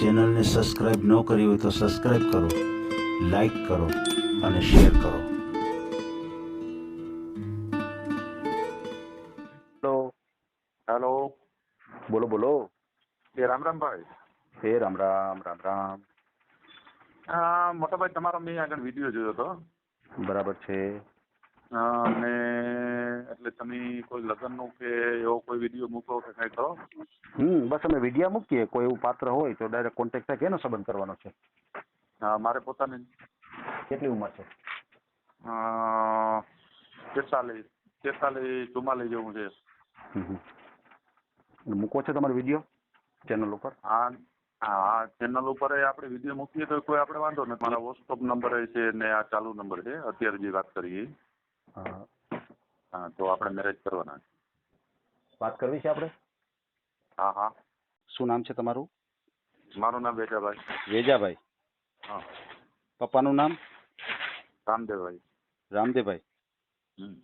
ચેનલને સબસ્ક્રાઈબ ન કરી હોય તો સબસ્ક્રાઈબ કરો લાઈક કરો અને શેર કરો. હેલો. હેલો. બોલો બોલો. એ રામ રામ ભાઈ. હે રામ રામ રામ રામ. હા મોટાભાઈ તમારો મેં આગળ વીડિયો જોયો હતો. બરાબર છે. અને એટલે તમે કોઈ લગ્નનું કે એવો કોઈ વીડિયો મૂકો કે કંઈ કરો? હમ બસ અમે વિડીયા મૂકીએ. કોઈ એવું પાત્ર હોય તો ડાયરેક્ટ કોન્ટેક્ટ થાય કેનો સંબંધ કરવાનો છે? હા મારે પોતાની કેટલી ઉંમર છે? તેતાલીસ તેતાલીસ ચુમ્માલીસ જેવું છે. મૂકો. છે તમારો વીડિયો ચેનલ ઉપર? હા હા ચેનલ ઉપર આપણે વીડિયો મૂકીએ તો કોઈ આપણે વાંધો નથી. મારા વોટ્સઅપ નંબર છે ને આ ચાલુ નંબર છે. અત્યારે જે વાત કરીએ. હા. હા તો આપણે મેરેજ કરવાના છે. વાત કરવી છે આપણે? હા હા. શું નામ છે તમારું? મારું નામ વેજાભાઈ. વેજાભાઈ. હા. પપ્પાનું નામ? રામદેવભાઈ. રામદેવભાઈ. હમ.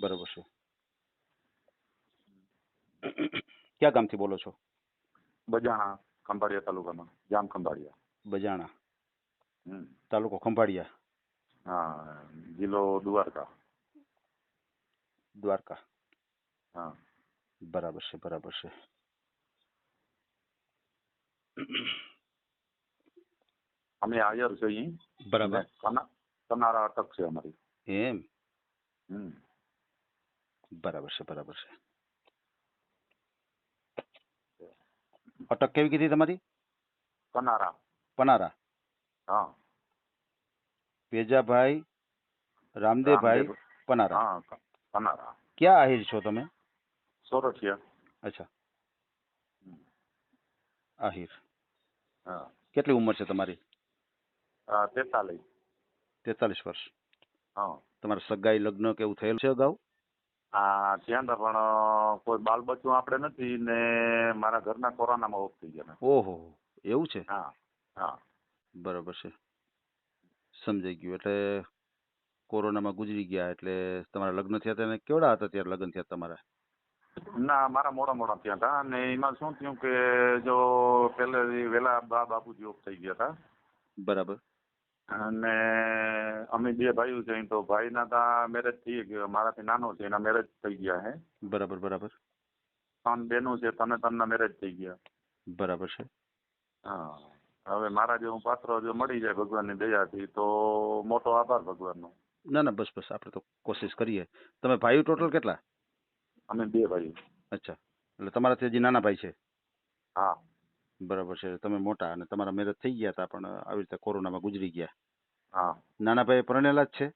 બરાબર છે. ક્યાં ગામથી બોલો છો? બજાણા ખંભાળિયા તાલુકામાં જામ ખંભાળિયા. બજાણા. હમ. તાલુકો ખંભાળિયા. હા જિલ્લો દ્વારકા દ્વારકા હા બરાબર છે બરાબર છે અમે આયર છે અહીં બરાબર ને કના- કનારા અટક છે અમારી એમ હમ બરાબર છે બરાબર છે અટક કેવી કીધી તમારી કનારા પનારા હા વેજાભાઈ રામદેવભાઈ રામદેવ- પનારા. હા ક- ક્યાં આહિર છો તમે? સોરઠિયા. અચ્છા. આહિર. હા. કેટલી ઉંમર છે તમારી? તેતાલીસ. તેતાલીસ વર્ષ. હા. તમારે સગાઈ લગ્ન કેવું થયેલ છે અગાઉ? હા ત્યાં તો પણ કોઈ બાલ બચ્ચું આપણે નથી ને મારા ઘરના કોરોનામાં ઓફ થઈ ગયા. ઓહો એવું છે? હા હા. બરાબર છે. સમજાઈ ગયું. એટલે કોરોનામાં ગુજરી ગયા એટલે તમારા લગ્ન થયા હતા ને કેવડા હતા ત્યારે લગ્ન થયા તમારા? ના મારા મોડા મોડા થયા હતા અને એમાં શું થયું કે જો પેલે વેલા બા બાપુજી ઓફ થઈ ગયા હતા. બરાબર. અને અમે બે ભાઈઓ છે તો ભાઈના તા મેરેજ થઈ ગયા મારાથી નાનો છે એના મેરેજ થઈ ગયા હે. બરાબર બરાબર. ત્રણ બેનો છે તને તનના મેરેજ થઈ ગયા. બરાબર છે. હા. હવે મારા જેવું પાત્ર જો મળી જાય ભગવાનની દયાથી તો મોટો આભાર ભગવાનનો. ના ના બસ બસ આપણે તો કોશિશ કરીએ. તમે ભાઈઓ ટોટલ કેટલા? અમે બે ભાઈ અચ્છા એટલે તમારાથી હજી નાના ભાઈ છે? હા. બરાબર છે તમે મોટા અને તમારા મેરેજ થઈ ગયા હતા પણ આવી રીતે કોરોનામાં ગુજરી ગયા. હા. નાના ભાઈ પરણેલા જ છે?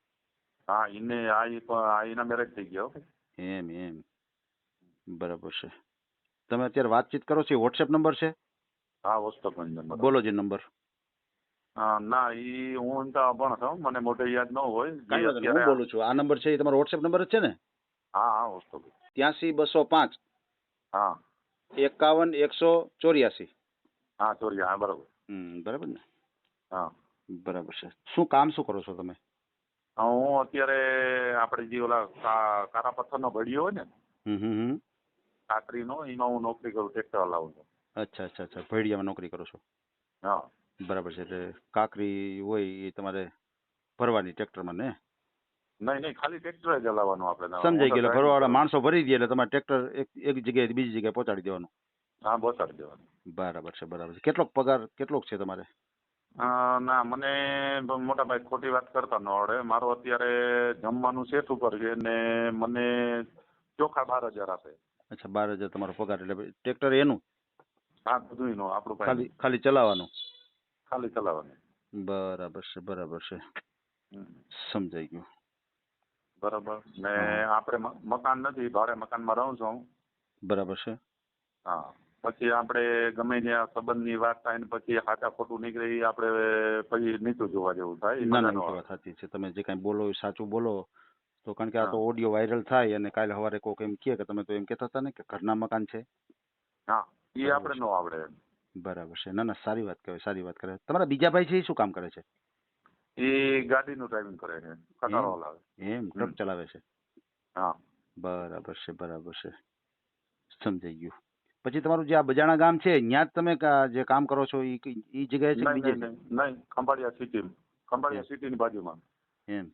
હા એને આ એના મેરેજ થઈ ગયો. એમ એમ. બરાબર છે. તમે અત્યારે વાતચીત કરો છો વોટ્સએપ નંબર છે? હા વસ્તુ નંબર બોલો જે નંબર ના એ હું તો અભણ છું મને મોટે યાદ ન હોય હું બોલું છું. આ નંબર છે એ તમારો વોટ્સએપ નંબર જ છે ને? હા હા વસ્તુ ત્યાંસી બસો પાંચ. હા. એકાવન એકસો ચોર્યાસી. હા ચોર્યા હા બરોબર. હમ બરાબર ને? હા. બરાબર છે. શું કામ શું કરો છો તમે? હું અત્યારે આપણે જે ઓલા કારા પથ્થરનો ઘડિયો હોય ને કાકરીનો એમાં હું નોકરી કરું ટ્રેક્ટર હલાવું છું અચ્છા અચ્છા અચ્છા. ભેડિયામાં નોકરી કરો છો? હા. બરાબર છે. એટલે કાકરી હોય એ તમારે ભરવાની ટ્રેક્ટરમાં ને? નહીં નહીં ખાલી ટ્રેક્ટર જ હલાવવાનું આપણે સમજાઈ ગયું એટલે હું તો ભરવાવાળા માણસો ભરી દે એટલે તમારે ટ્રેક્ટર એક એક જગ્યાએ બીજી જગ્યાએ પહોંચાડી દેવાનું. હા પહોંચાડી દેવાનું. બરાબર છે બરાબર છે. કેટલોક પગાર કેટલોક છે તમારે? ના મને મોટા ભાઈ ખોટી વાત કરતા ન આવડે. મારો અત્યારે જમવાનું સેટ ઉપર છે ને મને ચોખા બાર હજાર આપે. અચ્છા બાર હજાર તમારો પગાર. એટલે ટ્રેક્ટર એનું? હા બધું નો આપણું ખાલી ખાલી ચલાવવાનું? ખાલી ચલાવવાનું. બરાબર છે બરાબર છે. સમજાઈ ગયું. બરાબર. ને. આપણે મકાન નથી ભારે મકાનમાં રહું છું બરાબર છે. હા. પછી આપણે ગમે ત્યાં સંબંધની વાત થાય ને પછી સાચા ખોટું નીકળે એ આપણે પછી નીચું જોવા જેવું થાય ના ના સાચી છે. તમે જે કાંઈ બોલો એ સાચું બોલો. તો કારણ કે આ તો ઓડિયો વાયરલ થાય અને કાલે સવારે કોઈક એમ કહે કે તમે તો એમ કહેતા હતા ને કે ઘરના મકાન છે. હા. એ આપણે. ન આવડે. બરાબર છે. ના ના સારી વાત કહેવાય સારી વાત કરે તમારા બીજા ભાઈ છે એ શું કામ કરે છે? એ ગાડીનું ડ્રાઇવિંગ કરે છે. ખટારો એમ? એમ? ટ્રક ચલાવે છે? હા. બરાબર છે બરાબર છે. સમજાઈ ગયું. પછી તમારું જે આ બજાણા ગામ છે ત્યાં જ તમે જે કામ કરો છો એ એ જગ્યાએ છે બીજે નહીં ખંભાળિયા સિટી ખંભાળિયા સિટીની બાજુમાં. એમ.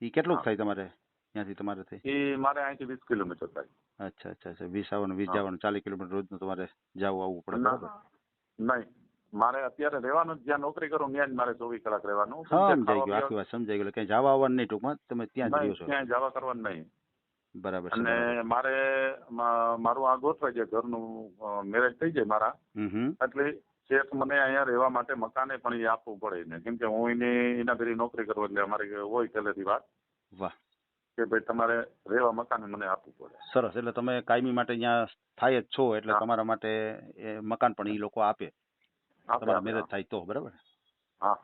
એ કેટલું. થાય તમારે? ત્યાંથી તમારે થઈ એ મારે અહીંથી વીસ કિલોમીટર થાય. અચ્છા અચ્છા અચ્છા. વીસ આવવાનું વીસ જવાનું. ચાલીસ કિલોમીટર રોજનું તમારે જવું આવવું પડે બરાબર? નહીં. મારે અત્યારે રહેવાનું જ જ્યાં નોકરી કરું ત્યાં જ મારે ચોવીસ કલાક રહેવાનું. સમજાઈ ગયું આખી વાત સમજાઈ ગયું. ક્યાંય જવા આવવાનું નહીં ટૂંકમાં તમે ત્યાં જ રહ્યો છો. ત્યાં જવા કરવાનું નહીં. બરાબર અને મારે મારું આ ગોઠવાઈ જાય ઘરનું મેરેજ થઈ જાય મારા. એટલે શેઠ મને અહીંયા રહેવા માટે મકાને પણ એ આપવું પડે ને કેમ કે હું એને એના ભેરી નોકરી કરું એટલે અમારે હોય પહેલેથી વાત. વાહ. કે ભાઈ તમારે રહેવા મકાન મને આપવું પડે. સરસ એટલે તમે કાયમી માટે અહીંયા થાય જ છો એટલે તમારા માટે એ મકાન પણ એ લોકો આપે. તમારા મેરેજ થાય તો બરાબર? હા.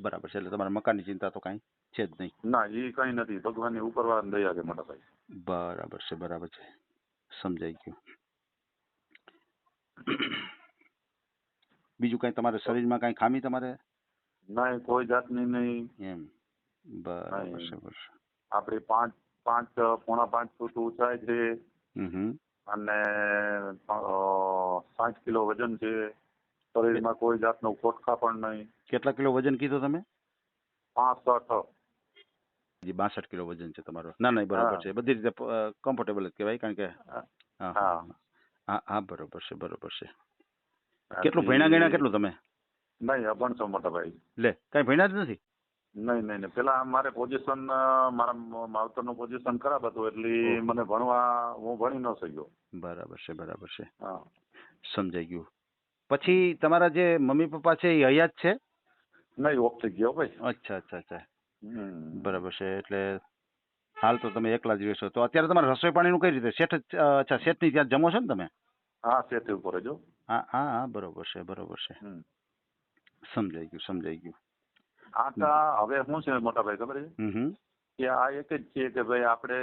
બરાબર છે એટલે તમારા મકાનની ચિંતા તો કાંઈ છે જ નહીં. ના એ કઈ નથી. ભગવાનની ઉપરવાળાની દયા છે મોટા ભાઈ. બરાબર છે બરાબર છે. સમજાઈ ગયું. બીજું કઈ તમારે શરીરમાં કઈ ખામી તમારે? ના કોઈ જાતની નહીં. એમ. બરાબર. છે બરાબર. આપણી પાંચ પાંચ પોણા પાંચ ફૂટ ઊંચાઈ છે. અને પાંચ સાઠ કિલો વજન છે. શરીરમાં કોઈ જાતનો ખોટખા પણ નહીં. કેટલા કિલો વજન કીધું તમે? પાસઠ. જી બાસઠ કિલો વજન છે તમારો. ના ના બરાબર છે. બધી રીતે કમ્ફર્ટેબલ જ કહેવાય કારણ કે હા. હા બરોબર છે બરોબર છે. કેટલું ભણ્યા ગણ્યા કેટલું તમે? નહીં અભણ છો મોટા ભાઈ. લે કઈ ભણ્યા જ નથી? નહીં નહીં નહીં. પેલા મારે પોઝિશન મારા માવતર માવતરનું પોઝિશન ખરાબ હતું એટલે મને ભણવા હું ભણી ન શક્યો. બરાબર છે બરાબર છે. હા. સમજાઈ ગયું. પછી તમારા જે મમ્મી પપ્પા છે એ હયાત છે? નહીં ઓફ થઈ ગયો ભાઈ. અચ્છા અચ્છા અચ્છા. બરાબર છે એટલે હાલ તો તમે એકલા જ રહેશો. તો અત્યારે તમારે રસોઈ પાણીનું કઈ રીતે? શેઠ અચ્છા શેઠની ત્યાં જમો છો ને તમે? હા શેઠ ઉપર જો હા. હા હા બરોબર છે બરોબર છે. સમજાઈ ગયું સમજાઈ ગયું. આ હવે શું છે મોટા ભાઈ ખબર છે? કે આ એક જ છે કે ભાઈ આપણે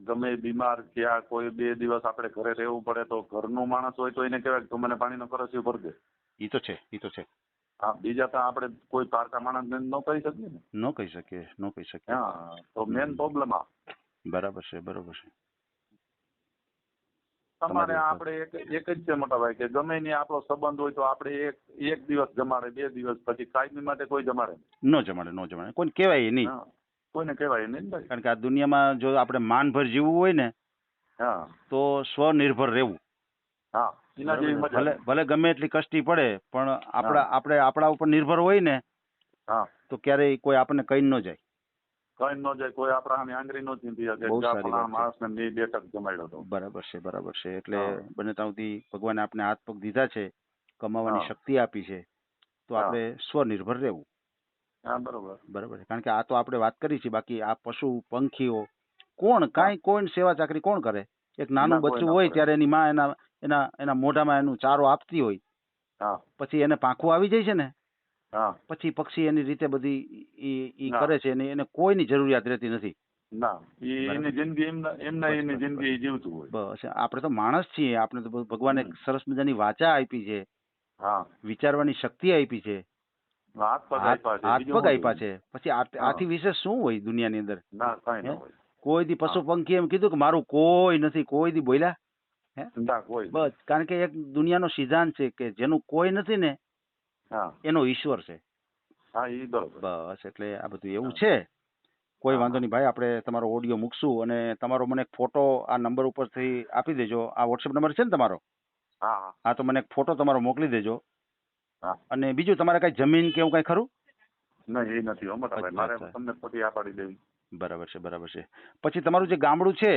ગમે બીમાર કે કોઈ બે દિવસ આપણે ઘરે રહેવું પડે તો ઘરનું માણસ હોય તો એને કહેવાય કે તું મને પાણીનો કરસ્યો ભર દે. એ તો છે ઈ તો છે. હા બીજા તો આપણે કોઈ પારકા માણસને ન કહી શકીએ ને. ન કહી શકીએ ન કહી શકીએ. હા તો મેન પ્રોબ્લેમ આ. બરાબર છે બરોબર છે. તમારે આપણે એક એક જ છે મોટા ભાઈ કે ગમે ને આપણો સંબંધ હોય તો આપણે એક એક દિવસ જમાડે બે દિવસ પછી કાયમી માટે કોઈ જમાડે. ન જમાડે ન જમાડે. કોઈને કહેવાય નહીં. કોઈને કહેવાય નહીં ભાઈ. કારણ કે આ દુનિયામાં જો આપણે માનભર જીવવું હોય ને હા. તો સ્વનિર્ભર રહેવું. હા. એના જેવી મજા ભલે ભલે ગમે એટલી કષ્ટી પડે પણ આપણા આપણે આપણા ઉપર નિર્ભર હોય ને હા. તો ક્યારેય કોઈ આપણને કહી ન જાય. કઈ નો જાય કોઈ આપણા આંગળી નો ચીંધી શકે. બહુ કે આ સારી ફલાણા વાત છે. માણસને મેં બે ટક જમાડ્યો હતો. બરાબર છે બરાબર છે. એટલે બને ત્યાં સુધી ભગવાને આપણે હાથ પગ દીધા છે કમાવાની શક્તિ આપી છે તો આપણે સ્વનિર્ભર રહેવું. હા બરોબર. બરાબર કારણ કે આ તો આપણે વાત કરી છે બાકી આ પશુ પંખીઓ કોણ કાંઈ કોઈ સેવા ચાકરી કોણ કરે? એક નાનું ના, બચ્ચું હોય ત્યારે એની માં એના એના એના મોઢામાં એનું ચારો આપતી હોય. પછી એને પાંખું આવી જાય છે ને? હા. પછી પક્ષી એની રીતે બધી ઈ ઈ ના. કરે છે અને એને કોઈની જરૂરિયાત રહેતી નથી. ના. ઈ બરાબર. એની જિંદગી એમના એમના બસ, એની બસ, જિંદગી ઈ જીવતું હોય. બસ આપણે તો માણસ છીએ. આપણે તો ભગવાને એક હમ. સરસ મજાની વાચા આપી છે. હા. વિચારવાની શક્તિ આપી છે. હાથ પગ હાથ આપ્યા છે. હાથ બીજું પગ શું આપ્યા છે. પછી આ- હા. આથી વિશે શું હોય દુનિયાની અંદર? ના કઈ હે? હોય. કોઈ દી પશુ પંખી એમ કીધું કે મારું કોઈ નથી કોઈ દી બોલ્યા. ના કોઈ બસ કારણ કે એક દુનિયાનો સિદ્ધાંત છે કે જેનું કોઈ નથી ને એનો ઈશ્વર છે. હા ઈ બરોબર. બસ એટલે આ બધું એવું છે. કોઈ વાંધો નહીં ભાઈ આપણે તમારો ઓડિયો મૂકશું અને તમારો મને એક ફોટો આ નંબર ઉપરથી આપી દેજો. આ વોટ્સએપ નંબર છે ને તમારો? હા તો મને એક ફોટો તમારો મોકલી દેજો. અને બીજું તમારે કઈ જમીન કે એવું કઈ ખરું? નહીં એ નથી મારે તમને ખોટી આ પાડી દેવી. બરાબર છે બરાબર છે. પછી તમારું જે ગામડું છે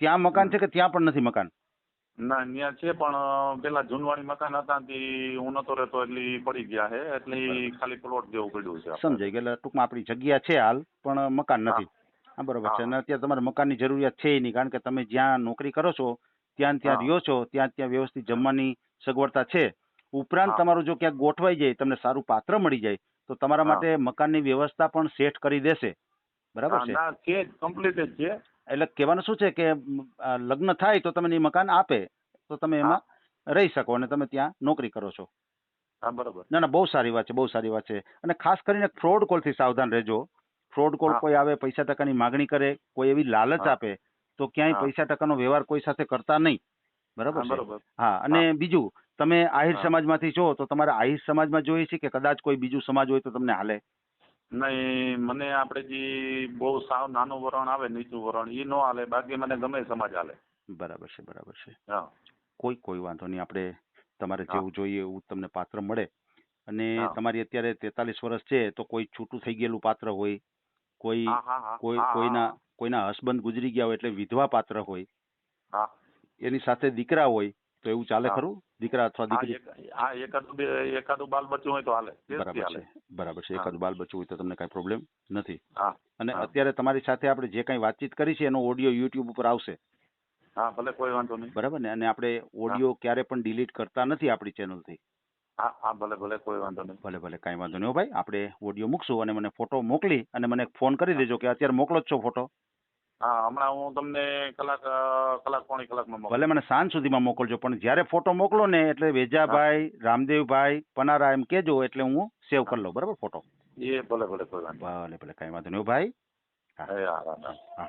ત્યાં મકાન છે કે ત્યાં પણ નથી મકાન? ના ત્યાં છે પણ પેલા જૂનવાણી મકાન હતા તે હું નતો રહેતો એટલે ઈ પડી ગયા છે એટલે ઈ ખાલી પ્લોટ જેવું પડ્યું છે સમજાઈ ગયા એટલે ટૂંકમાં આપણી જગ્યા છે હાલ પણ મકાન નથી. હા. બરોબર છે. અને અત્યારે તમારે મકાનની જરૂરિયાત છે નહીં કારણ કે તમે જ્યાં નોકરી કરો છો ત્યાં ને ત્યાં રહ્યો છો ત્યાં ત્યાં વ્યવસ્થિત જમવાની સગવડતા છે. ઉપરાંત તમારું જો ક્યાંક ગોઠવાઈ જાય તમને સારું પાત્ર મળી જાય તો તમારા. માટે મકાનની વ્યવસ્થા પણ સેટ કરી દેશે. બરાબર છે? ના છે કમ્પ્લીટ જ છે. એટલે કહેવાનું શું છે કે લગ્ન થાય તો તમને એ મકાન આપે તો તમે એમાં રહી શકો અને તમે ત્યાં નોકરી કરો છો. હા બરોબર. ના ના બહુ સારી વાત છે બહુ સારી વાત છે. અને ખાસ કરીને ફ્રોડ કોલથી સાવધાન રહેજો. ફ્રોડ કોલ કોઈ આવે પૈસા ટકાની માગણી કરે કોઈ એવી લાલચ આપે તો ક્યાંય. પૈસા ટકાનો વ્યવહાર કોઈ સાથે કરતા નહીં. બરાબર હા, છે? બરોબર. હા અને બીજું તમે આહિર. સમાજમાંથી છો તો તમારે આહિર સમાજમાં જોઈએ છે કે કદાચ કોઈ બીજું સમાજ હોય તો તમને હાલે. નહીં મને આપણે જે બહુ સાવ નાનું વરણ આવે નીચું વરણ એ ન હાલે બાકી મને ગમે સમાજ હાલે. બરાબર છે બરાબર છે. હા. કોઈ કોઈ વાંધો નહીં આપણે તમારે જેવું જોઈએ એવું તમને પાત્ર મળે. અને તમારી અત્યારે તેતાલીસ વર્ષ છે તો કોઈ છૂટું થઈ ગયેલું પાત્ર હોય કોઈ કોઈ કોઈના કોઈના હસબન્ડ ગુજરી ગયા હોય એટલે વિધવા પાત્ર હોય એની સાથે દીકરા હોય તો એવું ચાલે ખરું? દીકરા અથવા દીકરી હા એકાદું બે એકાદું બાલ બચ્ચું હોય તો હાલે. બરાબર છે બરાબર છે. એકાદું બાલ બચ્ચું હોય તો તમને કાંઈ પ્રોબ્લેમ નથી. અને અત્યારે તમારી સાથે આપણે જે કાંઈ વાતચીત કરી છે એનો ઓડિયો યુટ્યુબ ઉપર આવશે. હા ભલે કોઈ વાંધો નહીં. બરાબર ને? અને આપણે ઓડિયો ક્યારે પણ ડિલીટ કરતા નથી આપણી ચેનલથી હા હા ભલે ભલે કોઈ વાંધો નહીં. ભલે ભલે કાંઈ વાંધો નહીં ભાઈ. આપણે ઓડિયો મૂકશું અને મને ફોટો મોકલી અને મને ફોન કરી દેજો કે અત્યારે મોકલો જ છો ફોટો હા હમણાં હું તમને કલાક કલાક પોણી કલાકમાં મોકલું. ભલે મને સાંજ સુધીમાં મોકલજો પણ જ્યારે ફોટો મોકલો ને એટલે વેજાભાઈ રામદેવભાઈ પનારા એમ કેજો એટલે હું સેવ કરી લઉં બરાબર ફોટો? એ ભલે ભલે ભલે ભલે કાંઈ વાંધો નહીં. હો ભાઈ. હા હા. હા.